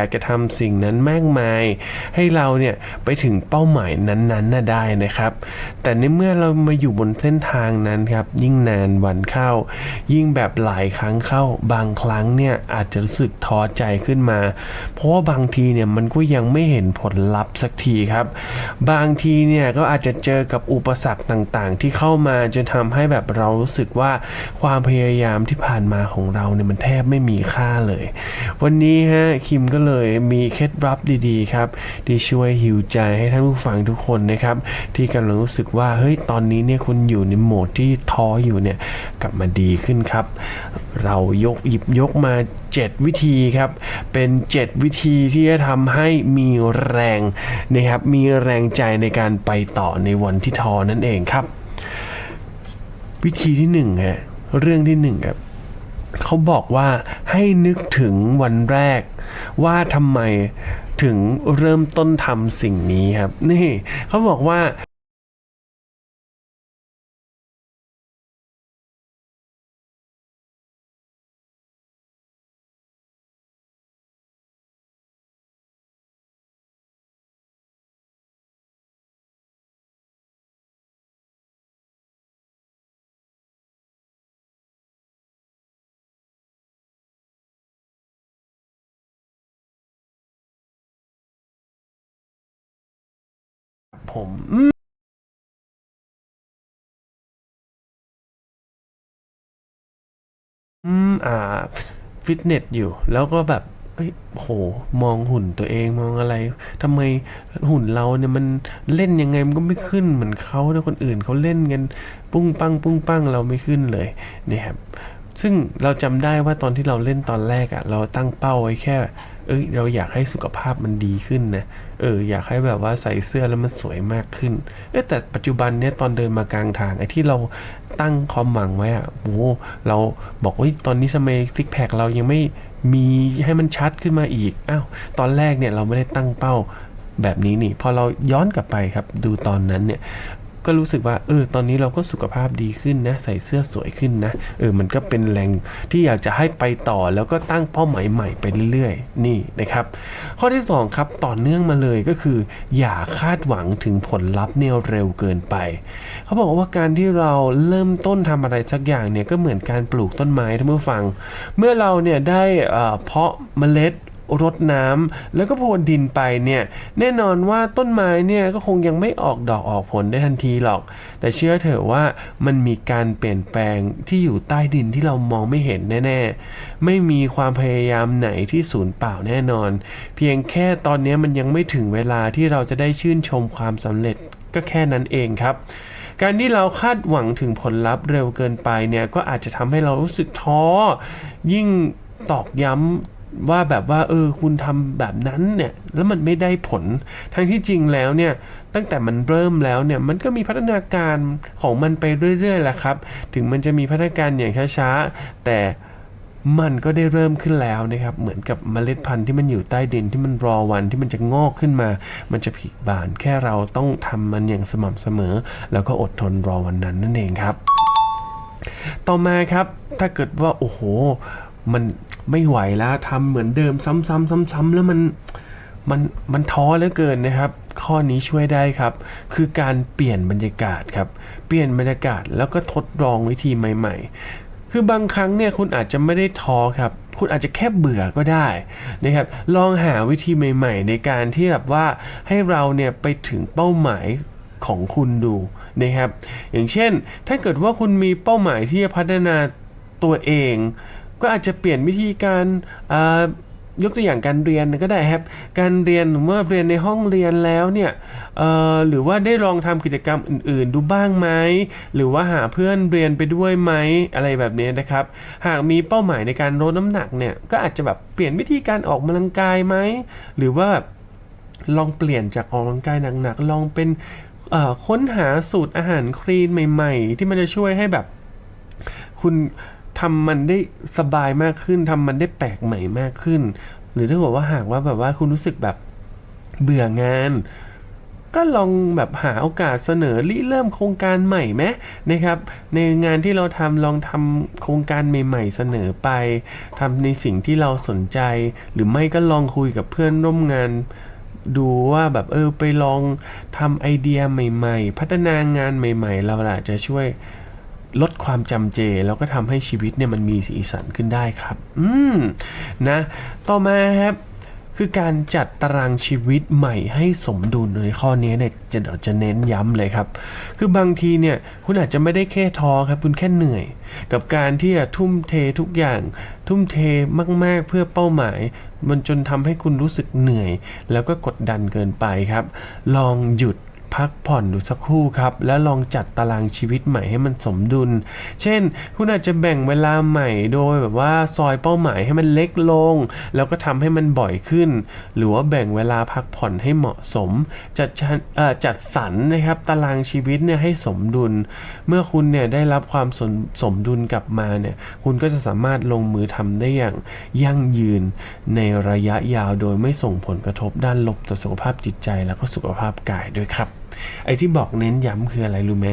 อยากจะทำสิ่งนั้นมากมาย ให้เราเนี่ยไปถึงเป้าหมายนั้นๆน่ะได้นะครับ แต่ในเมื่อเรามาอยู่บนเส้นทางนั้นครับ ยิ่งนานวันเข้า ยิ่งแบบหลายครั้งเข้า บางครั้งเนี่ยอาจจะรู้สึกท้อใจขึ้นมา เพราะว่าบางทีเนี่ยมันก็ยังไม่เห็นผลลัพธ์สักทีครับ บางทีเนี่ยก็อาจจะเจอกับอุปสรรคต่างๆ ที่เข้ามาจนทำให้แบบเรารู้สึกว่าความพยายามที่ผ่านมาของเราเนี่ยมันแทบไม่มีค่าเลย วันนี้ฮะคิมก็เลยยมีเคล็ดลับดีๆครับที่ช่วยหิวใจให้ท่านผู้ฟังทุกคนนะครับ ที่กำลังรู้สึกว่าเฮ้ยตอนนี้เนี่ยคุณอยู่ในโหมดที่ท้ออยู่เนี่ยกลับมาดีขึ้นครับ เรายกหยิบยกมา 7 วิธีครับ เป็น 7 วิธีที่จะทำให้มีแรงนะครับมีแรงใจในการไปต่อในวันที่ท้อนั่นเองครับ วิธีที่หนึ่งฮะเรื่องที่หนึ่งครับ เขาบอกว่าให้นึกถึงวันแรก ว่าทำไมถึงเริ่มต้นทำสิ่งนี้ครับ นี่เขาบอกว่า ผมอืมอ่า ฟิตเนสอยู่ แล้วก็แบบเอ้ยโห มองหุ่นตัวเองมองอะไรทำไมหุ่นเราเนี่ยมันเล่นยังไงมันก็ไม่ขึ้นเหมือนเขาแต่คนอื่นเขาเล่นกันปุ้งปังปุ้งปังเราไม่ขึ้นเลยนี่ครับซึ่งเราจำได้ว่าตอนที่เราเล่นตอนแรกอะ่ะ เราตั้งเป้าไว้แค่ เอ้ยเราอยากให้สุขภาพมันดีขึ้นนะ เอออยากให้แบบว่าใส่เสื้อแล้วมันสวยมากขึ้นเออแต่ปัจจุบันเนี่ยตอนเดินมากลางทางไอ้ที่เราตั้งความหวังไว้อะโอ้โหเราบอกว่าตอนนี้ทำไมซิกแพคเรายังไม่มีให้มันชัดขึ้นมาอีกอ้าวตอนแรกเนี่ยเราไม่ได้ตั้งเป้าแบบนี้นี่พอเราย้อนกลับไปครับดูตอนนั้นเนี่ย ก็รู้สึกว่าเออตอนนี้เราก็สุขภาพดีขึ้นนะ ใส่เสื้อสวยขึ้นนะเออมันก็เป็นแรงที่อยากจะให้ไปต่อแล้วก็ตั้งเป้าหมายใหม่ไปเรื่อยๆ นี่นะครับ ข้อที่ 2 ครับต่อเนื่องมาเลยก็คือ อย่าคาดหวังถึงผลลัพธ์เนี่ยเร็วเกินไป เขาบอกว่าการที่เราเริ่มต้นทำอะไรสักอย่างเนี่ยก็เหมือนการปลูกต้นไม้ท่านผู้ฟัง เมื่อเราเนี่ยได้เพาะเมล็ด รดน้ำแล้วก็พรวนดินไปเนี่ยแน่นอนว่าต้นไม้เนี่ยก็คงยังไม่ออกดอกออกผลได้ทันทีหรอก แต่เชื่อเถอะว่ามันมีการเปลี่ยนแปลงที่อยู่ใต้ดินที่เรามองไม่เห็นแน่ๆ ไม่มีความพยายามไหนที่สูญเปล่าแน่นอน เพียงแค่ตอนนี้มันยังไม่ถึงเวลาที่เราจะได้ชื่นชมความสำเร็จก็แค่นั้นเองครับการที่เราคาดหวังถึงผลลัพธ์เร็วเกินไปเนี่ยก็อาจจะทำให้เรารู้สึกท้อ ยิ่งตอกย้ำ ว่าแบบว่าเออคุณทำแบบนั้นเนี่ยแล้วมันไม่ได้ผลทั้งที่จริงแล้วเนี่ยตั้งแต่มันเริ่มแล้วเนี่ยมันก็มีพัฒนาการของมันไปเรื่อยๆแหละครับ ถึงมันจะมีพัฒนาการอย่างช้าๆแต่มันก็ได้เริ่มขึ้นแล้วนะครับ เหมือนกับเมล็ดพันธุ์ที่มันอยู่ใต้ดินที่มันรอวันที่มันจะงอกขึ้นมา มันจะผลิบานแค่เราต้องทำมันอย่างสม่ำเสมอ แล้วก็อดทนรอวันนั้นนั่นเองครับ ต่อมาครับถ้าเกิดว่าโอ้โห มันไม่ไหวแล้วทำเหมือนเดิมซ้ำๆซ้ำๆแล้วมันมันมันท้อเหลือเกินนะครับ ข้อนี้ช่วยได้ครับ คือการเปลี่ยนบรรยากาศครับ เปลี่ยนบรรยากาศแล้วก็ทดลองวิธีใหม่ ๆ คือบางครั้งเนี่ยคุณอาจจะไม่ได้ท้อครับ คุณอาจจะแค่เบื่อก็ได้นะครับ ลองหาวิธีใหม่ ๆ ในการที่แบบว่าให้เราเนี่ยไปถึงเป้าหมายของคุณดูนะครับ อย่างเช่น ถ้าเกิดว่าคุณมีเป้าหมายที่จะพัฒนาตัวเอง ก็อาจจะเปลี่ยนวิธีการอ่ายกตัวอย่างการเรียนก็ได้ครับ การเรียนเมื่อเรียนในห้องเรียนแล้วเนี่ยเอ่อหรือว่าได้ลองทำกิจกรรมอื่น ๆ ดูบ้างไหมหรือว่าหาเพื่อนเรียนไปด้วยไหมอะไรแบบนี้นะครับ หากมีเป้าหมายในการลดน้ำหนักเนี่ยก็อาจจะแบบเปลี่ยนวิธีการออกกำลังกายไหมหรือว่าแบบลองเปลี่ยนจากออกกำลังกายหนักๆลองเป็นอ่อค้นหาสูตรอาหารคลีนใหม่ ๆ ที่มันจะช่วยให้แบบคุณ ทำมันได้สบายมากขึ้นทำมันได้แปลกใหม่มากขึ้น หรือถ้าบอกว่าหากว่าแบบว่าคุณรู้สึกแบบเบื่องาน ก็ลองแบบหาโอกาสเสนอริเริ่มโครงการใหม่ไหมนะครับ ในงานที่เราทำลองทำโครงการใหม่ๆ เสนอไปทำในสิ่งที่เราสนใจ หรือไม่ก็ลองคุยกับเพื่อนร่วมงานดูว่าแบบเออไปลองทำไอเดียใหม่ ๆ พัฒนางานใหม่ ๆ เราอาจจะช่วย ลดความจำเจ แล้วก็ทำให้ชีวิตเนี่ยมันมีสีสันขึ้นได้ครับ อืม นะ ต่อมาครับคือการจัดตารางชีวิตใหม่ให้สมดุลในข้อนี้เนี่ยจะเดี๋ยวจะเน้นย้ำเลยครับ คือบางทีเนี่ยคุณอาจจะไม่ได้แค่ท้อครับ คุณแค่เหนื่อย กับการที่จะทุ่มเททุกอย่าง ทุ่มเทมาก ๆ เพื่อเป้าหมาย มันจนทำให้คุณรู้สึกเหนื่อย แล้วก็กดดันเกินไปครับ ลองหยุด พักผ่อนดูสักครู่ครับ แล้วลองจัดตารางชีวิตใหม่ให้มันสมดุล เช่น คุณอาจจะแบ่งเวลาใหม่โดยแบบว่าซอยเป้าหมายให้มันเล็กลง แล้วก็ทำให้มันบ่อยขึ้น หรือว่าแบ่งเวลาพักผ่อนให้เหมาะสม จัดจัดสรรนะครับตารางชีวิตเนี่ยให้สมดุล เมื่อคุณเนี่ยได้รับความสมสมดุลกลับมาเนี่ยคุณก็จะสามารถลงมือทำได้อย่างยั่งยืนในระยะยาวโดยไม่ส่งผลกระทบด้านลบต่อสุขภาพจิตใจแล้วก็สุขภาพกายด้วยครับ ไอ้ที่บอกเน้นย้ำคืออะไรรู้ไหม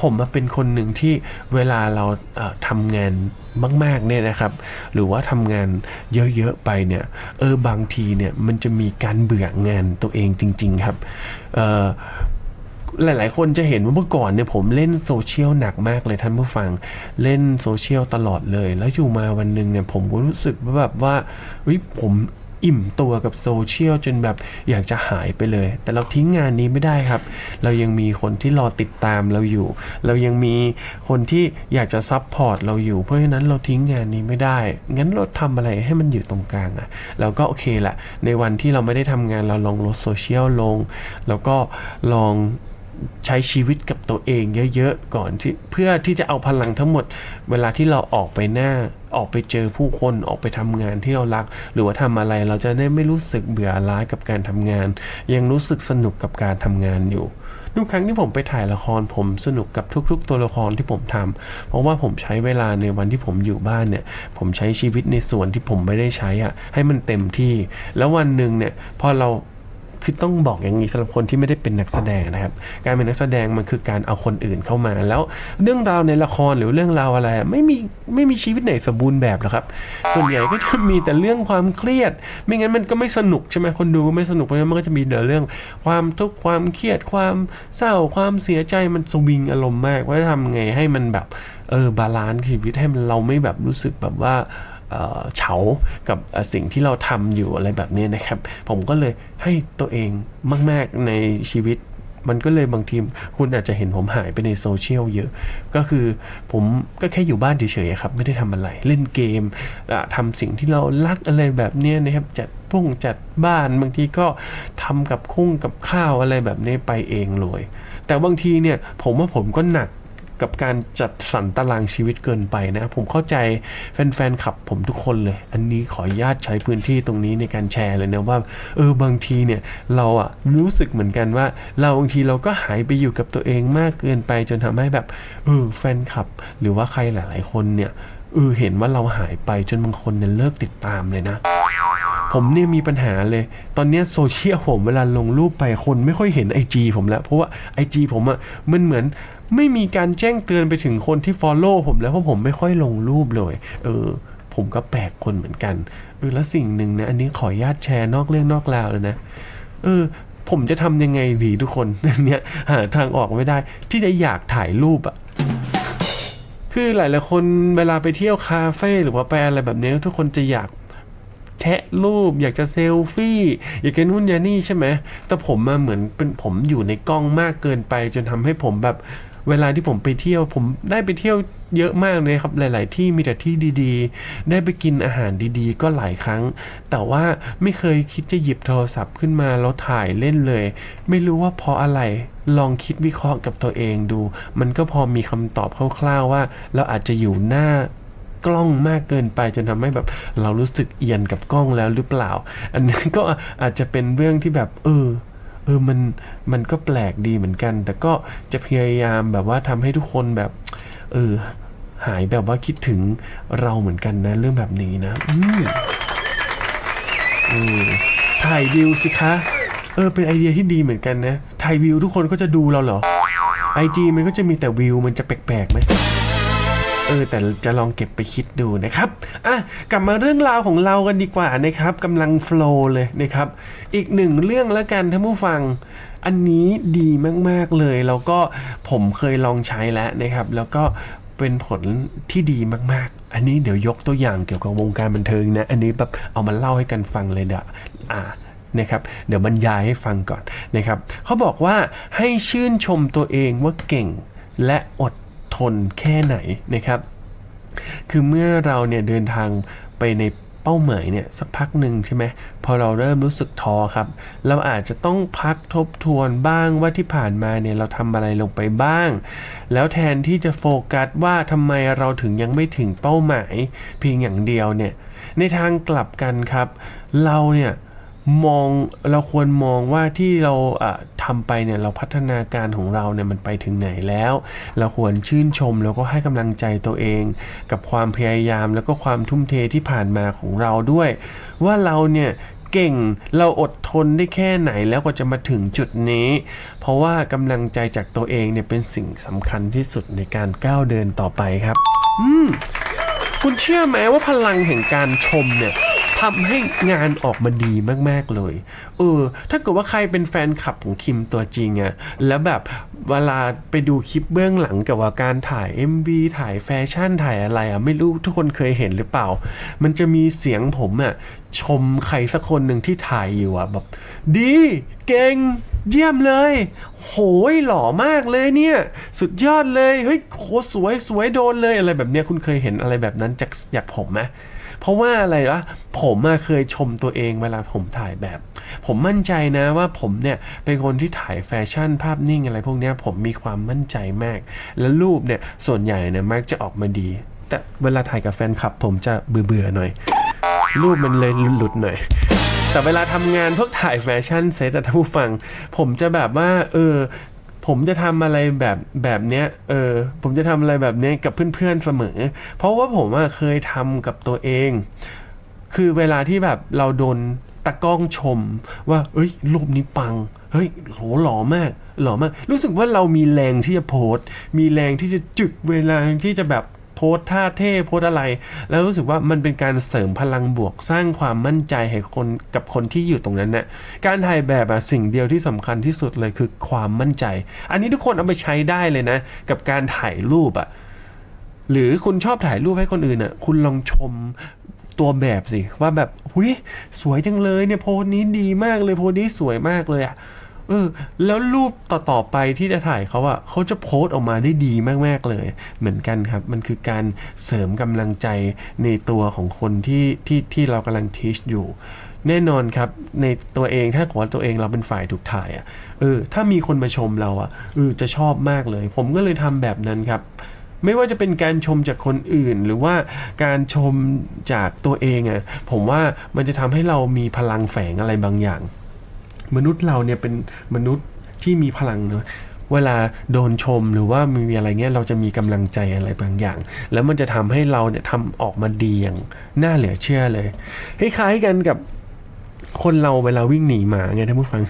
ผมมาเป็นคนหนึ่งที่เวลาเราเทำงานมากๆเนี่ยนะครับ หรือว่าทำงานเยอะๆไปเนี่ยเออบางทีเนี่ยมันจะมีการเบื่องานตัวเองจริง ๆครับเออหลาย ๆ คนจะเห็นว่าเมื่อก่อนเนี่ยผมเล่นโซเชียลหนักมากเลยท่านผู้ฟังเล่นโซเชียลตลอดเลย แล้วอยู่มาวันหนึ่งเนี่ยผมก็รู้สึกว่าแบบว่าเฮ้ยผม อิ่มตัวกับโซเชียลจนแบบอยากจะหายไปเลย แต่เราทิ้งงานนี้ไม่ได้ครับ เรายังมีคนที่รอติดตามเราอยู่ เรายังมีคนที่อยากจะซับพอร์ตเราอยู่ เพราะฉะนั้นเราทิ้งงานนี้ไม่ได้ งั้นเราทำอะไรให้มันอยู่ตรงกลางอะเราก็โอเคแหละ ในวันที่เราไม่ได้ทำงานเราลองลดโซเชียลลง แล้วก็ลองใช้ชีวิตกับตัวเองเยอะๆก่อนที่เพื่อที่จะเอาพลังทั้งหมด เวลาที่เราออกไปหน้า ออกไปเจอผู้คนออกไปทำงานที่เรารัก หรือว่าทำอะไรเราจะได้ไม่รู้สึกเบื่อร้ายกับการทำงาน ยังรู้สึกสนุกกับการทำงานอยู่ทุกครั้งที่ผมไปถ่ายละครผมสนุกกับทุก ๆ ตัวละครที่ผมทำเพราะว่าผมใช้เวลาในวันที่ผมอยู่บ้านเนี่ย ผมใช้ชีวิตในส่วนที่ผมไม่ได้ใช้อะให้มันเต็มที่ แล้ววันหนึ่งเนี่ยพอเรา คือต้องบอกอย่างนี้สำหรับคนที่ไม่ได้เป็นนักแสดงนะครับ การเป็นนักแสดงมันคือการเอาคนอื่นเข้ามา แล้วเรื่องราวในละครหรือเรื่องราวอะไรอะไม่มีไม่มีชีวิตไหนสมบูรณ์แบบหรอกครับ ส่วนใหญ่ก็จะมีแต่เรื่องความเครียด ไม่งั้นมันก็ไม่สนุกใช่ไหมคนดูก็ไม่สนุกเพราะฉะนั้นมันก็จะมีแต่เรื่อง ความทุกข์ความเครียดความเศร้าความเสียใจมันสวิงอารมณ์มากว่าจะทำไงให้มันแบบเออบาลานซ์ชีวิตให้มันเราไม่แบบรู้สึกแบบว่า เฉากับสิ่งที่เราทำอยู่อะไรแบบนี้นะครับ ผมก็เลยให้ตัวเองมาก ๆ ในชีวิต มันก็เลยบางทีคุณอาจจะเห็นผมหายไปในโซเชียลเยอะ ก็คือผมก็แค่อยู่บ้านเฉยๆครับ ไม่ได้ทำอะไร เล่นเกมทำสิ่งที่เรารักอะไรแบบนี้นะครับจัดพุ่งจัดบ้านบางทีก็ทำกับคุ้งกับข้าวอะไรแบบนี้ไปเองเลย แต่บางทีเนี่ยผมว่าผมก็หนัก กับการจัดสรรตารางชีวิตเกินไปนะ ผมเข้าใจแฟนๆขับผมทุกคนเลย อันนี้ขออนุญาตใช้พื้นที่ตรงนี้ในการแชร์เลยนะว่าเออบางทีเนี่ยเราอะรู้สึกเหมือนกันว่า เราบางทีเราก็หายไปอยู่กับตัวเองมากเกินไปจนทำให้แบบเออแฟนคลับ หรือว่าใครหลาย ๆ คนเนี่ยเออเห็นว่าเราหายไปจนบางคนเนี่ยเลิกติดตามเลยนะ ผมเนี่ยมีปัญหาเลย ตอนนี้โซเชียลผมเวลาลงรูปไปคนไม่ค่อยเห็น IG ผมแล้ว เพราะว่า IG ผมอะมันเหมือนไม่มีการแจ้งเตือนไปถึงคนที่ Follow ผมแล้วเพราะผมไม่ค่อยลงรูปเลย เออ ผมก็แปลกคนเหมือนกันเออแล้วสิ่งหนึ่งนะ อันนี้ขออนุญาตแชร์นอกเรื่องนอกราวเลยนะ เออ ผมจะทำยังไงดีทุกคนเนี้ยหาทางออกไม่ได้ ที่จะอยากถ่ายรูปอะคือหลายๆคนเวลาไปเที่ยวคาเฟ่หรือว่าไปอะไรแบบนี้ทุกคนจะอยาก แทะรูป อยากจะเซลฟี่ อยากจะนู่นอยากนี่ใช่ไหมแต่ผมมาเหมือนเป็นผมอยู่ในกล้องมากเกินไป จนทำให้ผมแบบเวลาที่ผมไปเที่ยวผมได้ไปเที่ยวเยอะมากเลยครับ หลาย ๆ ที่มีแต่ที่ดีๆ ได้ไปกินอาหารดีๆ ก็หลายครั้ง แต่ว่าไม่เคยคิดจะหยิบโทรศัพท์ขึ้นมาแล้วถ่ายเล่นเลย ไม่รู้ว่าเพราะอะไรลองคิดวิเคราะห์กับตัวเองดู มันก็พอมีคำตอบคร่าว ๆ ว่า เราอาจจะอยู่หน้า กล้องมากเกินไปจนทำให้แบบเรารู้สึกเอียนกับกล้องแล้วหรือเปล่า อันนี้ก็อาจจะเป็นเรื่องที่แบบ เออเออมันมันก็แปลกดีเหมือนกัน แต่ก็จะพยายามแบบว่าทำให้ทุกคนแบบ เออ หายแบบว่าคิดถึงเราเหมือนกันนะ เรื่องแบบนี้นะ อืมอืมถ่ายดิวสิคะ เออ เป็นไอเดียที่ดีเหมือนกันนะ ถ่ายวิวทุกคนก็จะดูเราเหรอไอจีมันก็จะมีแต่วิวมันจะแปลกๆไหม เออแต่จะลองเก็บไปคิดดูนะครับอะกลับมาเรื่องราวของเรากันดีกว่านะครับกำลังโฟลว์เลยนะครับ อีกหนึ่งเรื่องแล้วกันท่านผู้ฟังอันนี้ดีมาก ๆ เลย แล้วก็ผมเคยลองใช้แล้วนะครับ แล้วก็เป็นผลที่ดีมาก ๆ อันนี้เดี๋ยวยกตัวอย่างเกี่ยวกับวงการบันเทิงนะ อันนี้แบบเอามาเล่าให้กันฟังเลยเดี๋ยวอ่านะครับเดี๋ยวบรรยายให้ฟังก่อนนะครับเขาบอกว่าให้ชื่นชมตัวเองว่าเก่งและอด นแค่ไหนนะครับ คือเมื่อเราเนี่ยเดินทางไปในเป้าหมายเนี่ยสักพักหนึ่งใช่ไหมพอเราเริ่มรู้สึกท้อครับ เราอาจจะต้องพักทบทวนบ้างว่าที่ผ่านมาเนี่ยเราทำอะไรลงไปบ้าง แล้วแทนที่จะโฟกัสว่าทำไมเราถึงยังไม่ถึงเป้าหมาย เพียงอย่างเดียวเนี่ยในทางกลับกันครับ เราเนี่ย มองเราควรมองว่าที่เราอะทำไปเนี่ยเราพัฒนาการของเราเนี่ยมันไปถึงไหนแล้ว เราควรชื่นชมแล้วก็ให้กำลังใจตัวเอง กับความพยายามแล้วก็ความทุ่มเทที่ผ่านมาของเราด้วย ว่าเราเนี่ยเก่งเราอดทนได้แค่ไหนแล้วก็จะมาถึงจุดนี้ เพราะว่ากำลังใจจากตัวเองเนี่ยเป็นสิ่งสำคัญที่สุดในการก้าวเดินต่อไปครับคุณเชื่อไหมว่าพลังแห่งการชมเนี่ย ทำให้งานออกมาดีมากๆเลย เออ ถ้าเกิดว่าใครเป็นแฟนคลับของคิมตัวจริงอะแล้วแบบเวลาไปดูคลิปเบื้องหลังกับว่าการถ่าย MV ถ่ายแฟชั่นถ่ายอะไรอะไม่รู้ทุกคนเคยเห็นหรือเปล่า มันจะมีเสียงผมอะชมใครสักคนหนึ่งที่ถ่ายอยู่อะแบบดีเก่งเยี่ยมเลย โหยหล่อมากเลยเนี่ย สุดยอดเลย เฮ้ยโคสวยสวยโดนเลยอะไรแบบเนี้ยคุณเคยเห็นอะไรแบบนั้นจากจากผมไหม เพราะว่าอะไรวะผมเคยชมตัวเองเวลาผมถ่ายแบบ ผมมั่นใจนะว่าผมเนี่ยเป็นคนที่ถ่ายแฟชั่นภาพนิ่งอะไรพวกนี้ผมมีความมั่นใจมาก แล้วรูปเนี่ยส่วนใหญ่เนี่ยมักจะออกมาดี แต่เวลาถ่ายกับแฟนคลับ ผมจะเบื่อๆหน่อย รูปมันเลยหลุดๆหน่อยแต่เวลาทำงานพวกถ่ายแฟชั่นเซตอะท่านผู้ฟัง ผมจะแบบว่า เออ ผมจะทำอะไรแบบแบบเนี้ย เออ ผมจะทำอะไรแบบเนี้ยกับเพื่อนๆเสมอ เพราะว่าผมอะเคยทำกับตัวเอง คือเวลาที่แบบเราโดนตะก้องชม ว่า เอ้ย รูปนี้ปัง เฮ้ยโหหล่อมาก หล่อมาก รู้สึกว่าเรามีแรงที่จะโพสต์มีแรงที่จะจึกเวลาที่จะแบบ พสท่าเท่โพสอะไร แล้วรู้สึกว่ามันเป็นการเสริมพลังบวกสร้างความมั่นใจให้คนกับคนที่อยู่ตรงนั้นน่ะการถ่ายแบบอะสิ่งเดียวที่สำคัญที่สุดเลยคือความมั่นใจ อันนี้ทุกคนเอาไปใช้ได้เลยนะ กับการถ่ายรูปอะหรือคุณชอบถ่ายรูปให้คนอื่นอะคุณลองชมตัวแบบสิว่าแบบหุยสวยจังเลยเนี่ยโพสนี้ดีมากเลยโพสนี้สวยมากเลยอะ เออแล้วรูปต่อๆไปที่จะถ่ายเขาอะเขาจะโพสต์ออกมาได้ดีมากๆเลย เหมือนกันครับ มันคือการเสริมกำลังใจในตัวของคนที่ที่ที่เรากำลังทีชอยู่ แน่นอนครับ ในตัวเองถ้าเกิดว่าตัวเองเราเป็นฝ่ายถูกถ่ายอะเออ ถ้ามีคนมาชมเราอะเออจะชอบมากเลย ผมก็เลยทำแบบนั้นครับไม่ว่าจะเป็นการชมจากคนอื่น หรือว่าการชมจากตัวเองอะ่ะผมว่ามันจะทำให้เรามีพลังแฝงอะไรบางอย่าง มนุษย์เราเนี่ยเป็นมนุษย์ที่มีพลังเนอะเวลาโดนชมหรือว่ามีอะไรเงี้ยเราจะมีกำลังใจอะไรบางอย่าง แล้วมันจะทำให้เราเนี่ยทำออกมาดีอย่างน่าเหลือเชื่อเลยคล้ายๆกันกับคนเราเวลาวิ่งหนีหมาไงท่านผู้ฟัง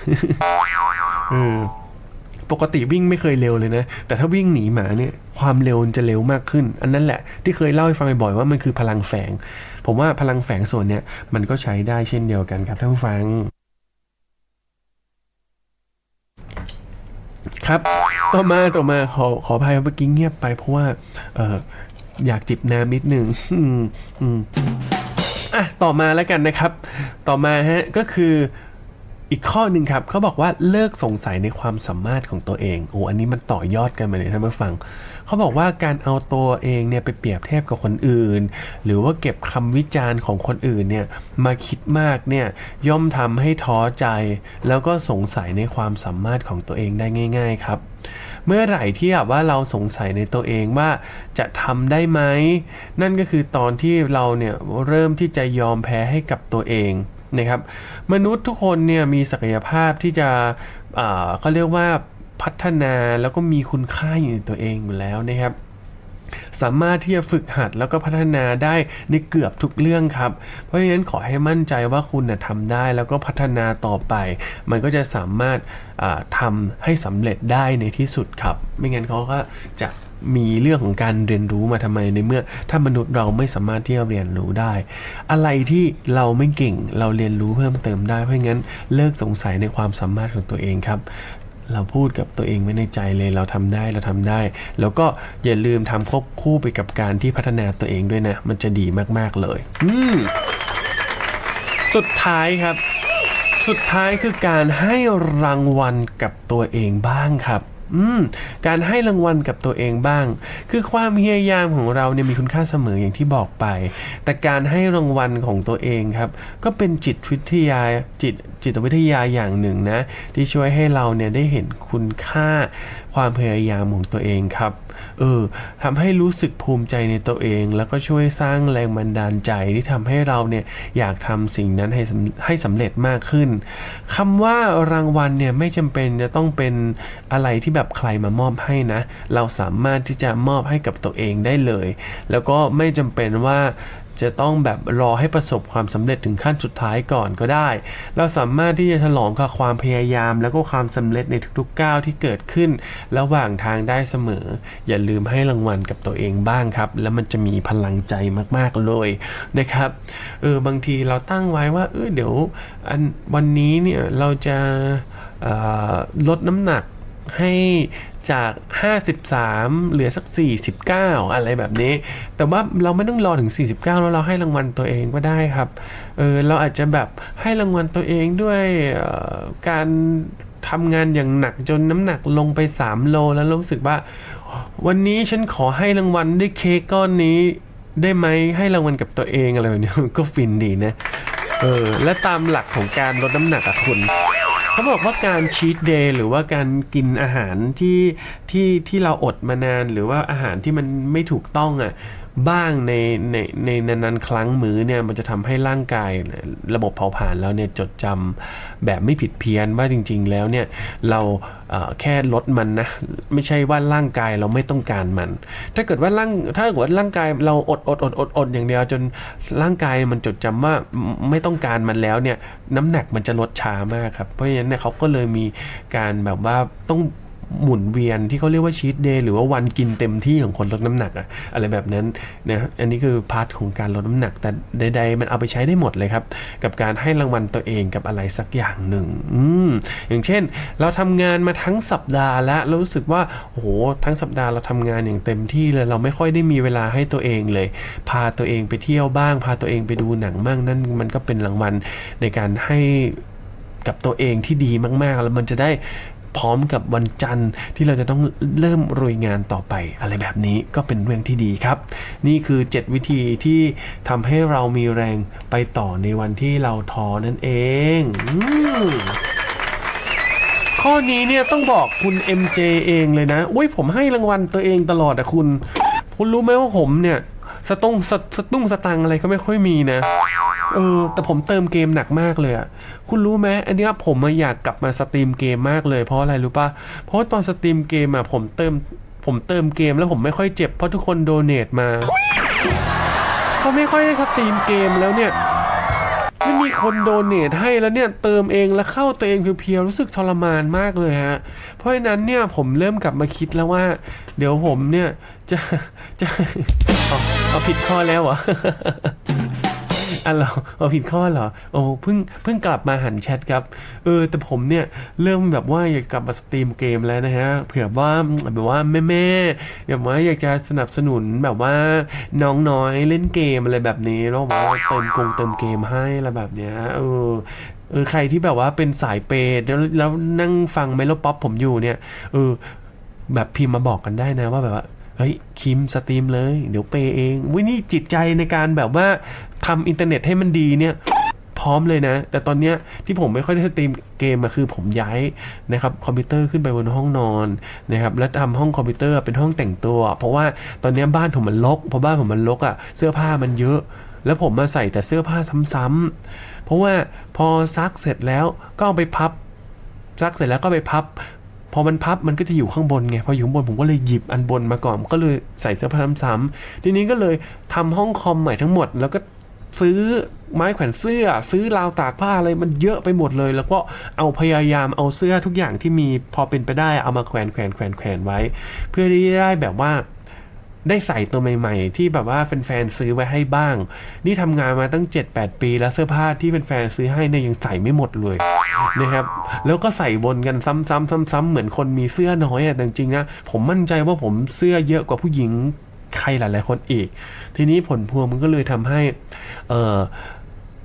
เออปกติวิ่งไม่เคยเร็วเลยนะ แต่ถ้าวิ่งหนีหมาเนี่ยความเร็วจะเร็วมากขึ้น อันนั้นแหละที่เคยเล่าให้ฟังบ่อยๆว่ามันคือพลังแฝง ผมว่าพลังแฝงส่วนเนี้ยมันก็ใช้ได้เช่นเดียวกันครับท่านผู้ฟัง ครับ ต่อมาต่อมาขอขออภัยเมื่อกี้เงียบไปเพราะว่าเอออยากจิบน้ำนิดหนึ่งอืมอะต่อมาแล้วกันนะครับ ต่อมาฮะก็คืออีกข้อหนึ่งครับเขาบอกว่าเลิกสงสัยในความสามารถของตัวเองโอ้อันนี้มันต่อยอดกันมาเลยท่านผู้ฟัง เขาบอกว่าการเอาตัวเองเนี่ยไปเปรียบเทียบกับคนอื่น หรือว่าเก็บคำวิจารณ์ของคนอื่นเนี่ยมาคิดมากเนี่ยย่อมทำให้ท้อใจ แล้วก็สงสัยในความสามารถของตัวเองได้ง่าย ๆ ครับ เมื่อไหร่ที่แบบว่าเราสงสัยในตัวเองว่าจะทำได้ไหมนั่นก็คือตอนที่เราเนี่ยเริ่มที่จะยอมแพ้ให้กับตัวเองนะครับมนุษย์ทุกคนเนี่ยมีศักยภาพที่จะอ่าเขาเรียกว่า พัฒนาแล้วก็มีคุณค่าอยู่ในตัวเองอยู่แล้วนะครับสามารถที่จะฝึกหัดแล้วก็พัฒนาได้ในเกือบทุกเรื่องครับ เพราะฉะนั้นขอให้มั่นใจว่าคุณนะทำได้แล้วก็พัฒนาต่อไป มันก็จะสามารถอ่าทำให้สำเร็จได้ในที่สุดครับ ไม่งั้นเขาก็จะมีเรื่องของการเรียนรู้มาทำไมในเมื่อ ถ้ามนุษย์เราไม่สามารถที่จะเรียนรู้ได้ อะไรที่เราไม่เก่งเราเรียนรู้เพิ่มเติมได้เพราะงั้นเลิกสงสัยในความสามารถของตัวเองครับ เราพูดกับตัวเองไว้ในใจเลยเราทำได้เราทำได้ แล้วก็อย่าลืมทำควบคู่ไปกับการที่พัฒนาตัวเองด้วยนะ มันจะดีมากๆเลย อืมสุดท้ายครับ สุดท้ายคือการให้รางวัลกับตัวเองบ้างครับ อืมการให้รางวัลกับตัวเองบ้าง คือความพยายามของเราเนี่ยมีคุณค่าเสมออย่างที่บอกไป แต่การให้รางวัลของตัวเองครับ ก็เป็นจิตวิทยาจิตจิตวิทยาอย่างหนึ่งนะ ที่ช่วยให้เราเนี่ยได้เห็นคุณค่าความพยายามของตัวเองครับ เออทำให้รู้สึกภูมิใจในตัวเอง แล้วก็ช่วยสร้างแรงบันดาลใจที่ทำให้เราเนี่ยอยากทำสิ่งนั้นให้ให้สำเร็จมากขึ้นคำว่ารางวัลเนี่ยไม่จำเป็นจะต้องเป็นอะไรที่แบบใครมามอบให้นะ เราสามารถที่จะมอบให้กับตัวเองได้เลย แล้วก็ไม่จำเป็นว่า จะต้องแบบรอให้ประสบความสำเร็จถึงขั้นสุดท้ายก่อนก็ได้ เราสามารถที่จะฉลองกับความพยายาม แล้วก็ความสำเร็จในทุกๆก้าวที่เกิดขึ้น ระหว่างทางได้เสมอ อย่าลืมให้รางวัลกับตัวเองบ้างครับ แล้วมันจะมีพลังใจมากๆเลยนะครับเออบางทีเราตั้งไว้ว่าเออเดี๋ยวอันวันนี้เนี่ยเราจะออลดน้ำหนักให้ จาก 53 เหลือสัก 49 อะไรแบบนี้ แต่ว่าเราไม่ต้องรอถึง 49 แล้วเราให้รางวัลตัวเองก็ได้ครับ เออเราอาจจะแบบให้รางวัลตัวเองด้วยออการทำงานอย่างหนักจนน้ำหนักลงไป 3 โลแล้วรู้สึกว่า วันนี้ฉันขอให้รางวัลด้วยเค้กก้อนนี้ได้ไหมให้รางวัลกับตัวเองอะไรแบบนี้ก็ฟินดีนะเออและตามหลักของการลดน้ำหนักอะคุณ เขาบอกว่าการชีตเดย์หรือว่าการกินอาหารที่ที่ที่เราอดมานานหรือว่าอาหารที่มันไม่ถูกต้องอะ บ้างในในในนานๆครั้งมื้อเนี่ยมันจะทำให้ร่างกายระบบเผาผลาญแล้วเนี่ยจดจำแบบไม่ผิดเพี้ยนว่าจริง ๆ แล้วเนี่ยเราเแค่ลดมันนะไม่ใช่ว่าร่างกายเราไม่ต้องการมัน ถ้าเกิดว่าร่างถ้าเกิดว่าร่างกายเราอดอดอดอดอดอย่างเดียวจนร่างกายมันจดจำว่าไม่ต้องการมันแล้วเนี่ยน้ำหนักมันจะลดช้ามากครับเพราะฉะนั้นเนี่ยเขาก็เลยมีการแบบว่าต้อง หมุนเวียนที่เขาเรียกว่าชีตเดย์หรือว่าวันกินเต็มที่ของคนลดน้ำหนักอะอะไรแบบนั้นนะอันนี้คือพาร์ทของการลดน้ำหนัก แต่ใด ๆ มันเอาไปใช้ได้หมดเลยครับ กับการให้รางวัลตัวเองกับอะไรสักอย่างหนึ่งอืมอย่างเช่น เราทำงานมาทั้งสัปดาห์แล้วแล้วรู้สึกว่าโอ้โหทั้งสัปดาห์เราทำงานอย่างเต็มที่เลยเราไม่ค่อยได้มีเวลาให้ตัวเองเลย พาตัวเองไปเที่ยวบ้าง พาตัวเองไปดูหนังบ้างนั่นมันก็เป็นรางวัลในการให้กับตัวเองที่ดีมากๆ แล้วมันจะได้ พร้อมกับวันจันทร์ที่เราจะต้องเริ่มรุยงานต่อไป อะไรแบบนี้ก็เป็นเรื่องที่ดีครับ นี่คือ 7 วิธีที่ทำให้เรามีแรงไปต่อในวันที่เราท้อนั่นเองอข้อนี้เนี่ยต้องบอกคุณ MJ เองเลยนะอุ้ยผมให้รางวัลตัวเองตลอดอะคุณ คุณรู้ไหมว่าผมเนี่ยสตุ้งสตุ้งสตังอะไรก็ไม่ค่อยมีนะ เออแต่ผมเติมเกมหนักมากเลยอะคุณรู้ไหมอันนี้ผมอะอยากกลับมาสตรีมเกมมากเลยเพราะอะไรรู้ปะเพราะว่าตอนสตรีมเกมอะผมเติมผมเติมเกมแล้วผมไม่ค่อยเจ็บเพราะทุกคนโดเนทมาพอไม่ค่อยได้สตรีมเกมแล้วเนี่ยไม่มีคนโดเนทให้แล้วเนี่ยเติมเองแล้วเข้าตัวเองเพียวๆรู้สึกทรมานมากเลยฮะ เพราะฉะนั้นเนี่ยผมเริ่มกลับมาคิดแล้วว่า เดี๋ยวผมเนี่ยจะจะเอาเอาผิดข้อแล้วเหรอ อะเหรอเอาผิดข้อเหรอ โอ้เพิ่งเพิ่งกลับมาหันแชทครับ เออ แต่ผมเนี่ยเริ่มแบบว่าอยากกลับมาสตรีมเกมแล้วนะฮะ เผื่อว่าแบบว่าแม่แม่แบบว่าอยากจะสนับสนุนแบบว่าน้องน้อยเล่นเกมอะไรแบบนี้แล้วแบบว่าเติมกงเติมเกมให้อะไรแบบเนี้ย เออเออใครที่แบบว่าเป็นสายเปย์แล้วแล้วนั่งฟังเมโลป๊อปผมอยู่เนี่ย เออ แบบพิมพ์มาบอกกันได้นะว่าแบบว่า เฮ้ยคิมสตรีมเลย เดี๋ยวเปย์เองวินี่จิตใจในการแบบว่าทำอินเทอร์เน็ตให้มันดีเนี่ยพร้อมเลยนะ แต่ตอนเนี้ยที่ผมไม่ค่อยได้สตรีมเกมอะคือผมย้ายนะครับคอมพิวเตอร์ขึ้นไปบนห้องนอนนะครับแล้วทำห้องคอมพิวเตอร์เป็นห้องแต่งตัว เพราะว่าตอนนี้บ้านผมมันรกเพราะบ้านผมมันรกอะเสื้อผ้ามันเยอะ แล้วผมมาใส่แต่เสื้อผ้าซ้ำๆเพราะว่าพอซักเสร็จแล้วก็เอาไปพับซักเสร็จแล้วก็ไปพับ พอมันพับมันก็จะอยู่ข้างบนไงพออยู่ข้างบนผมก็เลยหยิบอันบนมาก่อนก็เลยใส่เสื้อผ้าซ้ำๆทีนี้ก็เลยทำห้องคอมใหม่ทั้งหมด แล้วก็ซื้อไม้แขวนเสื้อ ซื้อราวตากผ้าอะไรมันเยอะไปหมดเลย แล้วก็เอาพยายามเอาเสื้อทุกอย่างที่มีพอเป็นไปได้เอามาแขวนแขวนแขวนแขวนไว้ เพื่อที่จะได้แบบว่า ได้ใส่ตัวใหม่ๆ ที่แบบว่าแฟนๆซื้อไว้ให้บ้าง นี่ทำงานมาตั้ง 7-8 ปีแล้วเสื้อผ้าที่แฟนๆซื้อให้เนี่ยยังใส่ไม่หมดเลยนะครับ แล้วก็ใส่วนกันซ้ำๆซ้ำๆเหมือนคนมีเสื้อน้อยอะแต่จริงๆนะผมมั่นใจว่าผมเสื้อเยอะกว่าผู้หญิงใครหลายๆคนอีก ทีนี้ผลพวงมันก็เลยทำให้เออ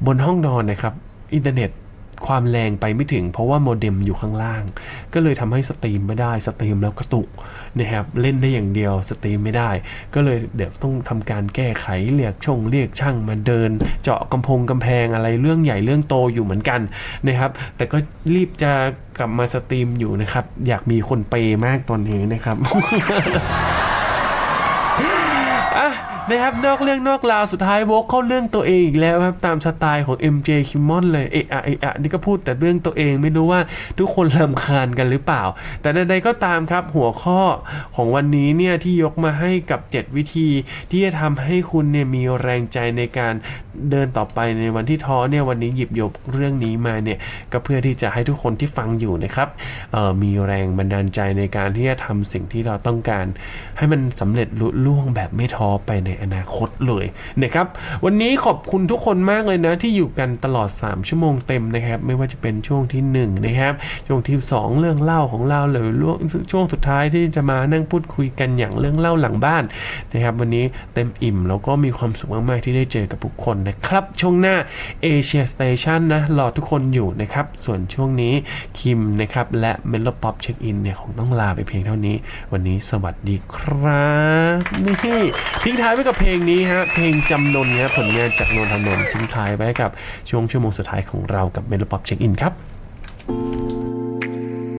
บนห้องนอนนะครับ อินเทอร์เน็ต ความแรงไปไม่ถึง เพราะว่าโมเด็มอยู่ข้างล่าง ก็เลยทำให้สตรีมไม่ได้สตรีมแล้วกระตุกนะครับเล่นได้อย่างเดียวสตรีมไม่ได้ ก็เลยเดี๋ยวต้องทำการแก้ไขเรียกช่องเรียกช่างมาเดิน เจาะกำพงกำแพงอะไรเรื่องใหญ่เรื่องโตอยู่เหมือนกันนะครับ แต่ก็รีบจะกลับมาสตรีมอยู่นะครับ อยากมีคนเปย์มากตอนนี้นะครับ นะครับนอกเรื่องนอกราวสุดท้ายวกเข้าเรื่องตัวเองอีกแล้วครับตามสไตล์ของ MJ คิมมอนเลยเอะอะเอะอะนี่ก็พูดแต่เรื่องตัวเองไม่รู้ว่าทุกคนรำคาญกันหรือเปล่า แต่ใดๆก็ตามครับหัวข้อของวันนี้เนี่ยที่ยกมาให้กับ 7 วิธีที่จะทำให้คุณเนี่ยมีแรงใจในการเดินต่อไปในวันที่ท้อเนี่ยวันนี้หยิบยกเรื่องนี้มาเนี่ยก็เพื่อที่จะให้ทุกคนที่ฟังอยู่นะครับมีแรงบันดาลใจในการที่จะทำสิ่งที่เราต้องการ ให้มันสำเร็จลุล่วงแบบไม่ท้อไปในอนาคตเลยนะครับวันนี้ขอบคุณทุกคนมากเลยนะที่อยู่กันตลอด 3 ชั่วโมงเต็มนะครับ ไม่ว่าจะเป็นช่วงที่ 1 นะครับ ช่วงที่ 2 เรื่องเล่าของเราหรือช่วงสุดท้ายที่จะมานั่งพูดคุยกันอย่างเรื่องเล่าหลังบ้านนะครับ วันนี้เต็มอิ่มแล้วก็มีความสุขมาก ๆ ที่ได้เจอกับทุกคนนะครับ ช่วงหน้า Asia Station นะรอทุกคนอยู่นะครับ ส่วนช่วงนี้คิมนะครับและ m e l o Pop Check In เนี่ยคงต้องลาไปเพียงเท่านี้ วันนี้สวัสดีครับนี่ทิ้งท้ายไว้กับเพลงนี้ฮะ เพลงจำนนนะผลงานจากนนทนนท์ทิ้งท้ายไว้กับช่วงชั่วโมงสุดท้ายของเรากับ m e l o Pop Check In ครับ